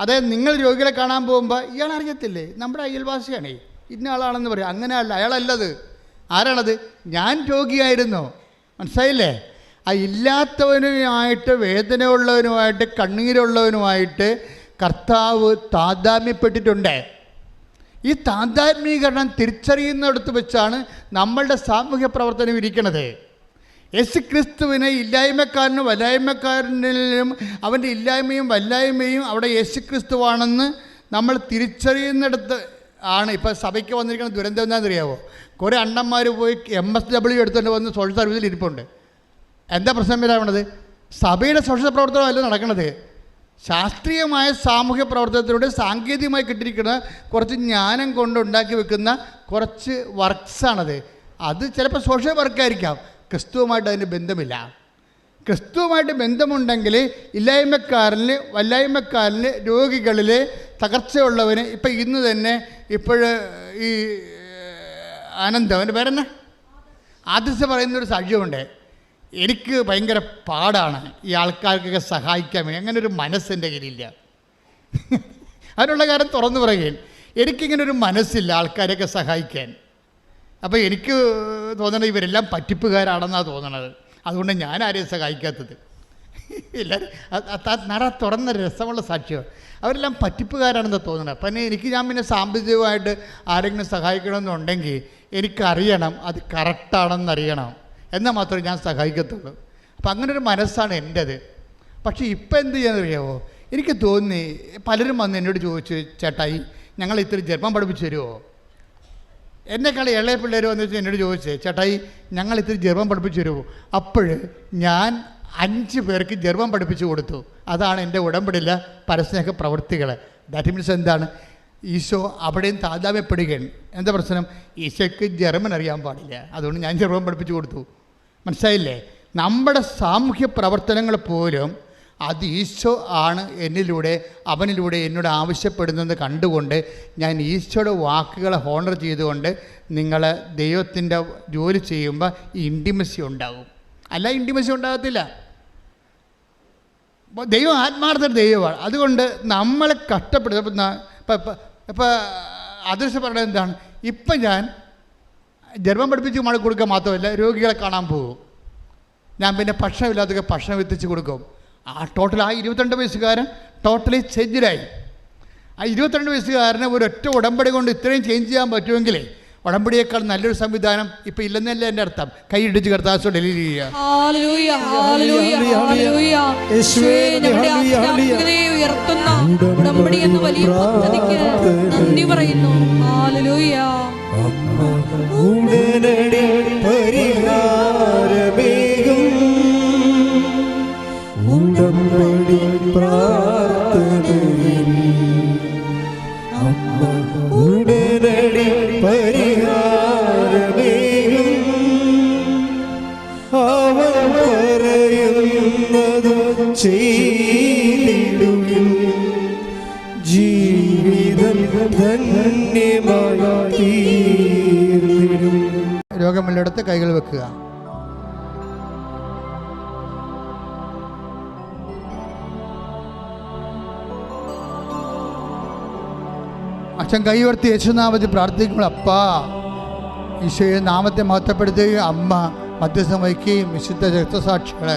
അതായത് നിങ്ങൾ രോഗികളെ കാണാൻ പോകുമ്പോൾ ഇയാൾ അറിയത്തില്ലേ? നമ്മുടെ അയൽവാസിയാണേ. ഇന്ന ആളാണെന്ന് പറയും. അങ്ങനെ അല്ല അയാളല്ലത്. ആരാണത്? ഞാൻ രോഗിയായിരുന്നു. മനസ്സിലായില്ലേ? ആ ഇല്ലാത്തവനുമായിട്ട് വേദനയുള്ളവനുമായിട്ട് കണ്ണീരുള്ളവനുമായിട്ട് കർത്താവ് താതാമ്യപ്പെട്ടിട്ടുണ്ട്. ഈ താതാത്മീകരണം തിരിച്ചറിയുന്നിടത്ത് വെച്ചാണ് നമ്മളുടെ സാമൂഹ്യ പ്രവർത്തനം ഇരിക്കുന്നത്. യേശു ക്രിസ്തുവിനെ ഇല്ലായ്മക്കാരനും വല്ലായ്മക്കാരനും അവന്റെ ഇല്ലായ്മയും വല്ലായ്മയും അവിടെ യേശു ക്രിസ്തുവാണെന്ന് നമ്മൾ തിരിച്ചറിയുന്നിടത്ത് ആണ് ഇപ്പോൾ സഭയ്ക്ക് വന്നിരിക്കുന്ന ദുരന്തം എന്താണെന്നറിയാവോ? കുറേ അണ്ണന്മാർ പോയി എം എസ് ഡബ്ല്യു എടുത്തുകൊണ്ട് വന്ന് സോഷ്യൽ സർവീസിൽ ഇരിപ്പുണ്ട്. എന്താ പ്രശ്നം വരാവണത് സഭയുടെ സോഷ്യൽ പ്രവർത്തനമല്ല നടക്കുന്നത് ശാസ്ത്രീയമായ സാമൂഹ്യ പ്രവർത്തനത്തിലൂടെ സാങ്കേതികമായി കിട്ടിയിരിക്കുന്ന കുറച്ച് ജ്ഞാനം കൊണ്ട് ഉണ്ടാക്കി വെക്കുന്ന കുറച്ച് വർക്ക്സാണത് അത് ചിലപ്പോൾ സോഷ്യൽ വർക്കായിരിക്കാം ക്രിസ്തുവുമായിട്ട് അതിന് ബന്ധമില്ല. ക്രിസ്തുവുമായിട്ട് ബന്ധമുണ്ടെങ്കിൽ ഇല്ലായ്മക്കാരിൽ വല്ലായ്മക്കാരിൽ രോഗികളിൽ തകർച്ചയുള്ളവന് ഇപ്പം ഇന്ന് തന്നെ ഇപ്പോഴ് ഈ ആനന്ദം. അവന്റെ പേരെന്നാ? ആദ്യത്തെ പറയുന്നൊരു സാക്ഷ്യമുണ്ട്. എനിക്ക് ഭയങ്കര പാടാണ് ഈ ആൾക്കാർക്കൊക്കെ സഹായിക്കാൻ വേണ്ടി. അങ്ങനെ ഒരു മനസ്സെന്റെ കയ്യിലില്ല. അതിനുള്ള കാര്യം തുറന്നു പറയുകയും എനിക്കിങ്ങനെ ഒരു മനസ്സില്ല ആൾക്കാരെയൊക്കെ സഹായിക്കാൻ. അപ്പോൾ എനിക്ക് തോന്നണത് ഇവരെല്ലാം പറ്റിപ്പുകാരാണെന്നാണ് തോന്നണത്. അതുകൊണ്ട് ഞാൻ ആരെയും സഹായിക്കാത്തത് എല്ലാവരും നട തുറന്ന രസമുള്ള സാക്ഷ്യമാണ് അവരെല്ലാം പറ്റിപ്പുകാരാണെന്ന് തോന്നണം അപ്പം എനിക്ക് ഞാൻ പിന്നെ സാമ്പത്തികമായിട്ട് ആരെങ്കിലും സഹായിക്കണമെന്നുണ്ടെങ്കിൽ എനിക്കറിയണം അത് കറക്റ്റാണെന്നറിയണം എന്നാൽ മാത്രമേ ഞാൻ സഹായിക്കത്തുള്ളൂ. അപ്പം ഒരു മനസ്സാണ് എന്റെത് പക്ഷേ ഇപ്പം എന്ത് ചെയ്യാന്നറിയാമോ എനിക്ക് തോന്നി പലരും വന്ന് എന്നോട് ചോദിച്ചു ചേട്ടായി ഞങ്ങൾ ഇത്തിരി ജർമ്മൻ പഠിപ്പിച്ചു തരുമോ എന്നെക്കാൾ ഇളയ പിള്ളേർ വന്ന് വെച്ചാൽ എന്നോട് ചോദിച്ചേ ചേട്ടായി ഞങ്ങൾ ഇത്തിരി ജർമ്മൻ പഠിപ്പിച്ചു തരുമോ അപ്പോൾ ഞാൻ അഞ്ച് പേർക്ക് ജർമ്മൻ പഠിപ്പിച്ചു കൊടുത്തു. അതാണ് എന്റെ ഉടമ്പടിയിലെ പരസ്നേഹ പ്രവൃത്തികൾ ദാറ്റ് മീൻസ് എന്താണ്? ഈശോ അവിടെയും താതാമ്യപ്പെടുകയാണ് എന്താ പ്രശ്നം? ഈശോയ്ക്ക് ജർമ്മൻ അറിയാൻ പാടില്ല. അതുകൊണ്ട് ഞാൻ ജർമ്മൻ പഠിപ്പിച്ചു കൊടുത്തു. മനസ്സിലായില്ലേ? നമ്മുടെ സാമൂഹ്യ പ്രവർത്തനങ്ങൾ പോലും അത് ഈശോ ആണ് എന്നിലൂടെ അവനിലൂടെ എന്നോട് ആവശ്യപ്പെടുന്നത് കണ്ടുകൊണ്ട് ഞാൻ ഈശോയുടെ വാക്കുകളെ ഹോണർ ചെയ്തുകൊണ്ട് നിങ്ങൾ ദൈവത്തിന്റെ ജോലി ചെയ്യുമ്പോൾ ഇന്റിമസി ഉണ്ടാകും അല്ല ഇന്റിമസി ഉണ്ടാകത്തില്ല. ദൈവം ആത്മാർത്ഥ ദൈവമാണ്. അതുകൊണ്ട് നമ്മളെ കഷ്ടപ്പെടുന്ന ഇപ്പം ഇപ്പം അദൃശ്യ പറയുന്നത് എന്താണ്? ഇപ്പം ഞാൻ ജർമ്മം പഠിപ്പിച്ച് മഴ കൊടുക്കുക മാത്രമല്ല രോഗികളെ കാണാൻ പോകും. ഞാൻ പിന്നെ ഭക്ഷണമില്ലാത്തൊക്കെ ഭക്ഷണം എത്തിച്ച് കൊടുക്കും. ആ ടോട്ടൽ ആ ഇരുപത്തിരണ്ട് വയസ്സുകാരൻ ടോട്ടലി ചേഞ്ചിലായി ആ ഇരുപത്തിരണ്ട് വയസ്സുകാരന് ഒരു ഒറ്റ ഉടമ്പടി കൊണ്ട് ഇത്രയും ചേഞ്ച് ചെയ്യാൻ പറ്റുമെങ്കിലേ ഉടമ്പടിയേക്കാൾ നല്ലൊരു സംവിധാനം ഇപ്പം ഇല്ലെന്നല്ല എന്റെ അർത്ഥം. കൈയിടിച്ച് കർത്താസോ ഡെലിവറി ഉയർത്തുന്ന ഉടമ്പടി എന്ന വലിയ പദ്ധതിക്ക് നന്ദി പറയുന്നു. ഹാലലൂയ ഉടനടി പരിഹാരമേകും. ഉടമ്പടി പ്രാർത്ഥനയിൽ അമ്മ ഉടനടി പരിഹാരമേകും. അവൻ പറയുന്നത് ചെയ്തിടുകിൽ രോഗമുള്ളിടത്ത് കൈകൾ വെക്കുക അച്ഛൻ കൈവർത്തി യേശുനാമത്തിൽ പ്രാർത്ഥിക്കുമ്പോൾ അപ്പാ ഈശോയെ നാമത്തെ മഹത്വപ്പെടുത്തുകയും അമ്മ മധ്യസ്ഥം വഹിക്കുകയും വിശുദ്ധ രക്തസാക്ഷികളെ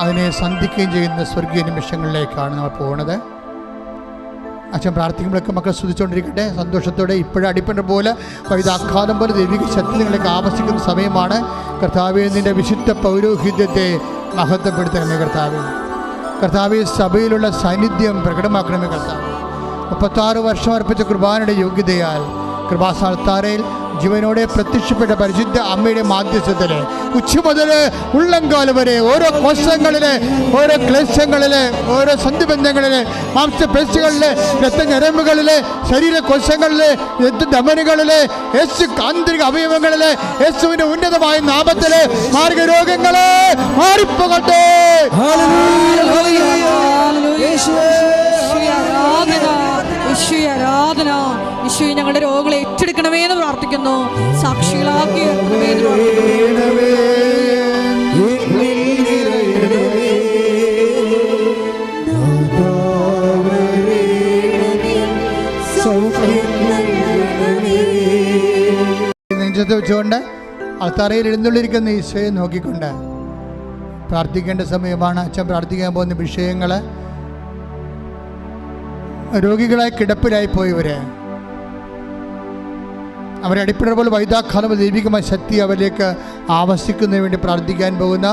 അതിനെ സന്ധിക്കുകയും ചെയ്യുന്ന സ്വർഗീയ നിമിഷങ്ങളിലേക്കാണ് നമ്മൾ പോകുന്നത് അച്ഛൻ പ്രാർത്ഥിക്കുമ്പോഴൊക്കെ മക്കൾ സ്തുതിച്ചുകൊണ്ടിരിക്കട്ടെ. സന്തോഷത്തോടെ ഇപ്പോഴും അടിപ്പണ്ട പോലെ വൈദാഘാതം പോലെ ദൈവിക ശക്തി നിങ്ങളൊക്കെ ആവശ്യിക്കുന്ന സമയമാണ്. കർത്താവെ നിന്റെ വിശുദ്ധ പൗരോഹിത്യത്തെ മഹത്വപ്പെടുത്തണമേ കർത്താവെ. കർത്താവെ സഭയിലുള്ള സാന്നിധ്യം പ്രകടമാക്കണമേ കർത്താവ്. മുപ്പത്താറ് വർഷം അർപ്പിച്ച കുർബാനയുടെ യോഗ്യതയാൽ കൃപാസ്ഥാനത്താരയിൽ ജീവനോടെ പ്രത്യക്ഷപ്പെട്ട പരിശുദ്ധ അമ്മയുടെ മാധ്യസ്ഥത്തിൽ ഉച്ച മുതൽ ഉള്ളംകാലം വരെ ഓരോ കോശങ്ങളിലെ ഓരോ ക്ലേശങ്ങളിലെ ഓരോ സന്ധിബന്ധങ്ങളിലെ മാംസപേശികളിലെ രക്തഞരമ്പുകളിലെ ശരീര കോശങ്ങളിലെ രക്തധമനികളിലെ യേശു ആന്തരിക അവയവങ്ങളിലെ യേശുവിന്റെ ഉന്നതമായ നാമത്തിലെ മാർഗരോഗങ്ങളെ മാറിപ്പോകട്ടെ. ആരാധന ആരാധന. യേശുവേ ഞങ്ങളുടെ രോഗങ്ങളെ ഏറ്റെടുക്കണമേ എന്ന് പ്രാർത്ഥിക്കുന്നു. സാക്ഷികളാക്കി. നെഞ്ചത്ത് വെച്ചുകൊണ്ട് അൾത്താറയിൽ എഴുന്നള്ളിരിക്കുന്ന ഈശോയെ നോക്കിക്കൊണ്ട് പ്രാർത്ഥിക്കേണ്ട സമയമാണ്. അച്ഛൻ പ്രാർത്ഥിക്കാൻ പോകുന്ന വിഷയങ്ങൾ രോഗികളായി കിടപ്പിലായി പോയവര്. അവരെ അടിപ്പിടുന്ന പോലെ വൈദാഖാലം ദൈവികമായ ശക്തി അവരിലേക്ക് ആവശ്യിക്കുന്നതിന് വേണ്ടി പ്രാർത്ഥിക്കാൻ പോകുന്ന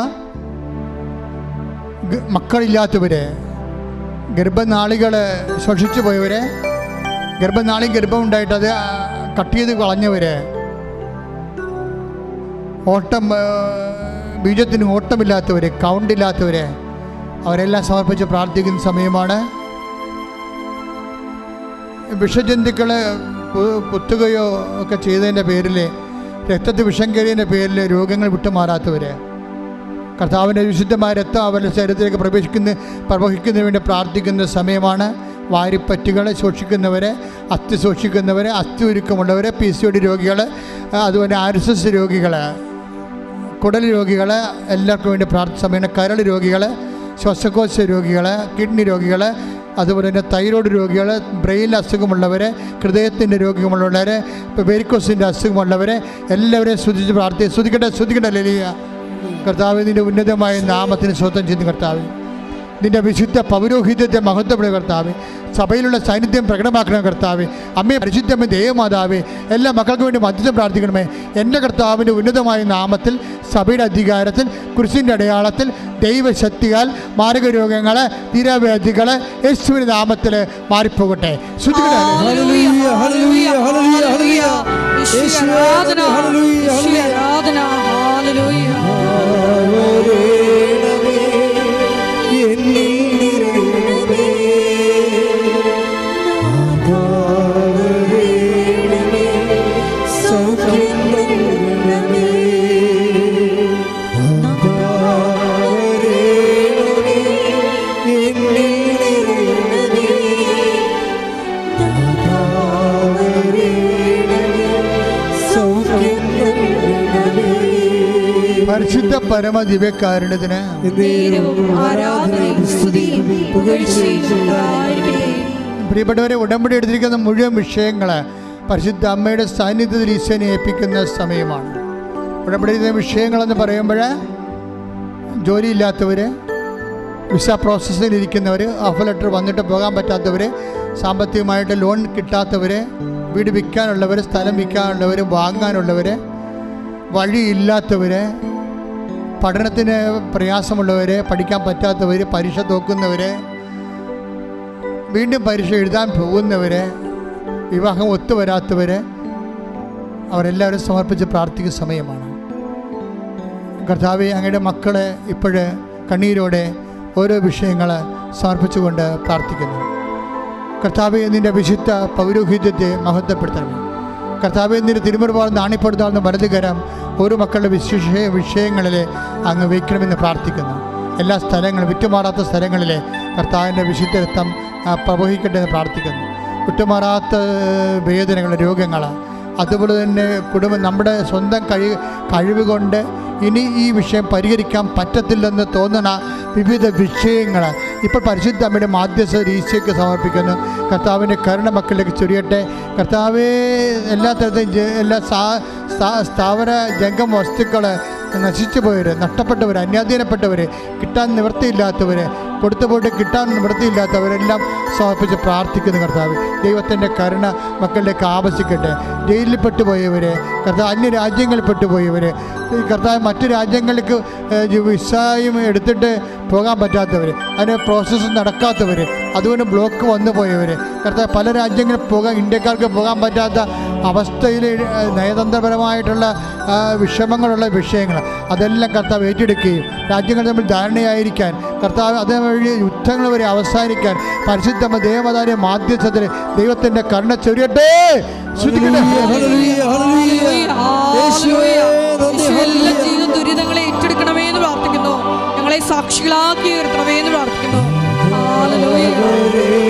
മക്കളില്ലാത്തവരെ ഗർഭനാളികൾ ശോഷിച്ചു പോയവര് ഗർഭനാളി ഗർഭമുണ്ടായിട്ട് അത് കട്ട് ചെയ്ത് കളഞ്ഞവരെ ഓട്ടം ബീജത്തിന് ഓട്ടമില്ലാത്തവരെ കൗണ്ടില്ലാത്തവരെ അവരെല്ലാം സമർപ്പിച്ച് പ്രാർത്ഥിക്കുന്ന സമയമാണ് വിഷജന്തുക്കളെ കുത്തുകയോ ഒക്കെ ചെയ്തതിന്റെ പേരിൽ രക്തത്തിൽ വിഷം കയറിയതിന്റെ പേരിൽ രോഗങ്ങൾ വിട്ടുമാറാത്തവർ കർത്താവിന്റെ വിശുദ്ധമായ രക്തം അവരുടെ ശരീരത്തിലേക്ക് പ്രവേശിക്കുന്ന പ്രവഹിക്കുന്നതിന് വേണ്ടി പ്രാർത്ഥിക്കുന്ന സമയമാണ് വാരിപ്പറ്റുകളെ സൂക്ഷിക്കുന്നവരെ അസ്ഥി സൂക്ഷിക്കുന്നവരെ അസ്ഥി ഉരുക്കമുള്ളവരെ പി സി ഒ ഡി രോഗികൾ അതുപോലെ ആർ എസ് എസ് രോഗികൾ കുടൽ രോഗികൾ എല്ലാവർക്കും വേണ്ടി പ്രാർത്ഥന സമയം കരൾ രോഗികൾ ശ്വാസകോശ രോഗികൾ കിഡ്നി രോഗികൾ അതുപോലെ തന്നെ തൈറോയ്ഡ് രോഗികൾ ബ്രെയിൻ അസുഖമുള്ളവർ ഹൃദയത്തിന്റെ രോഗമുള്ളവർ വെരിക്കോസിന്റെ അസുഖമുള്ളവർ എല്ലാവരെയും സ്തുതിച്ച് പ്രാർത്ഥി സ്തുതിക്കട്ടെ സ്തുതിക്കട്ടെ ലലിയ കർത്താവ് നിന്റെ ഉന്നതമായ നാമത്തിന് സ്വന്തം ചെയ്യുന്നു കർത്താവ്. നിന്റെ വിശുദ്ധ പൗരോഹിത്യത്തെ മഹത്വപ്പെടുക കർത്താവ്. സഭയിലുള്ള സാന്നിധ്യം പ്രകടമാക്കണം കർത്താവേ. അമ്മയെ പരിശുദ്ധമ്മ ദേവമാതാവേ എല്ലാ മക്കൾക്ക് വേണ്ടി മധ്യസ്ഥം പ്രാർത്ഥിക്കണമേ. എന്റെ കർത്താവിന്റെ ഉന്നതമായ നാമത്തിൽ സഭയുടെ അധികാരത്തിൽ കുരിശിന്റെ അടയാളത്തിൽ ദൈവശക്തിയാൽ മാരക രോഗങ്ങൾ തീരാവ്യാധികൾ യേശുവിന്റെ നാമത്തിൽ മാറിപ്പോകട്ടെ. ശ്രുതികളെ പരമ ദിവ്യകാരുണ്യത്തിന് പ്രിയപ്പെട്ടവരെ ഉടമ്പടി എടുത്തിരിക്കുന്ന മുഴുവൻ വിഷയങ്ങൾ പരിശുദ്ധ അമ്മയുടെ സാന്നിധ്യത്തിൽ ഈശ്വരനെ ഏൽപ്പിക്കുന്ന സമയമാണ്. ഉടമ്പടി എടുക്കുന്ന വിഷയങ്ങളെന്ന് പറയുമ്പോൾ ജോലിയില്ലാത്തവർ വിസ പ്രോസസ്സിൽ ഇരിക്കുന്നവർ ഓഫർ ലെറ്റർ വന്നിട്ട് പോകാൻ പറ്റാത്തവർ സാമ്പത്തികമായിട്ട് ലോൺ കിട്ടാത്തവർ വീട് വിൽക്കാനുള്ളവർ സ്ഥലം വിൽക്കാനുള്ളവർ വാങ്ങാനുള്ളവർ വഴിയില്ലാത്തവർ പഠനത്തിന് പ്രയാസമുള്ളവർ പഠിക്കാൻ പറ്റാത്തവർ പരീക്ഷ തോക്കുന്നവർ വീണ്ടും പരീക്ഷ എഴുതാൻ പോകുന്നവർ വിവാഹം ഒത്തുവരാത്തവർ അവരെല്ലാവരും സമർപ്പിച്ച് പ്രാർത്ഥിക്കുന്ന സമയമാണ്. കർത്താവ് അങ്ങയുടെ മക്കളെ ഇപ്പോഴ് കണ്ണീരോടെ ഓരോ വിഷയങ്ങൾ സമർപ്പിച്ചുകൊണ്ട് പ്രാർത്ഥിക്കുന്നു. കർത്താവ് നിന്റെ വിശുദ്ധ പൗരോഹിത്യത്തെ മഹത്വപ്പെടുത്തണമേ. കർത്താവെ നിന്റെ തിരുമുറുപാട് നാണിപ്പെടുത്താവുന്ന വലതുകരം ഓരോ മക്കളുടെ വിശേഷ വിഷയങ്ങളിൽ അങ്ങ് വയ്ക്കണമെന്ന് പ്രാർത്ഥിക്കുന്നു. എല്ലാ സ്ഥലങ്ങളും വിറ്റുമാറാത്ത സ്ഥലങ്ങളിലെ കർത്താവിന്റെ വിശുദ്ധ രക്തം പ്രവഹിക്കട്ടെ എന്ന് പ്രാർത്ഥിക്കുന്നു. വിട്ടുമാറാത്ത വേദനകൾ രോഗങ്ങൾ അതുപോലെ തന്നെ കുടുംബം നമ്മുടെ സ്വന്തം കഴി കഴിവ് കൊണ്ട് ഇനി ഈ വിഷയം പരിഹരിക്കാൻ പറ്റത്തില്ലെന്ന് തോന്നുന്ന വിവിധ വിഷയങ്ങൾ ഇപ്പോൾ പരിശുദ്ധ അമ്മയുടെ മാധ്യസ്ഥ ഈശോയ്ക്ക് സമർപ്പിക്കുന്നു. കർത്താവിന്റെ കരുണ മക്കളിലേക്ക് ചൊരിയട്ടെ. കർത്താവേ എല്ലാ തരത്തിലും എല്ലാ സ്ഥാപന ജംഗം വസ്തുക്കൾ നശിച്ചു പോയവർ നഷ്ടപ്പെട്ടവർ അന്യാധീനപ്പെട്ടവർ കിട്ടാൻ നിവൃത്തിയില്ലാത്തവർ കൊടുത്തു പോയിട്ട് കിട്ടാൻ നിവൃത്തിയില്ലാത്തവരെല്ലാം സമർപ്പിച്ച് പ്രാർത്ഥിക്കുന്നു കർത്താവ്. ദൈവത്തിന്റെ കരുണ മക്കളിലേക്ക് ആവശ്യിക്കട്ടെ ജയിലിൽ പെട്ടുപോയവർ കർത്താവ് അന്യ രാജ്യങ്ങളിൽ പെട്ടുപോയവർ കർത്താവ് മറ്റു രാജ്യങ്ങൾക്ക് വിസയും എടുത്തിട്ട് പോകാൻ പറ്റാത്തവർ അതിന് പ്രോസസ്സ് നടക്കാത്തവർ അതുകൊണ്ട് ബ്ലോക്ക് വന്നു പോയവർ കർത്താവ് പല രാജ്യങ്ങളിൽ പോകാൻ ഇന്ത്യക്കാർക്ക് പോകാൻ പറ്റാത്ത അവസ്ഥയിൽ നയതന്ത്രപരമായിട്ടുള്ള വിഷമങ്ങളുള്ള വിഷയങ്ങൾ. അതെല്ലാം കർത്താവ് ഏറ്റെടുക്കുകയും രാജ്യങ്ങൾ തമ്മിൽ ധാരണയായിരിക്കാൻ കർത്താവ് അതുവഴി യുദ്ധങ്ങൾ വരെ അവസാനിക്കാൻ പരിശുദ്ധമ ദേവതാരെ മാധ്യസ്ഥത്തിൽ ദൈവത്തിന്റെ കരുണ ചൊരിയട്ടെ. ദുരിതങ്ങളെ ഏറ്റെടുക്കണമേ എന്ന് പ്രാർത്ഥിക്കുന്നു. ഞങ്ങളെ സാക്ഷികളാക്കി ഉയർത്തണമേ എന്ന് പ്രാർത്ഥിക്കുന്നു. ഹല്ലേലൂയ.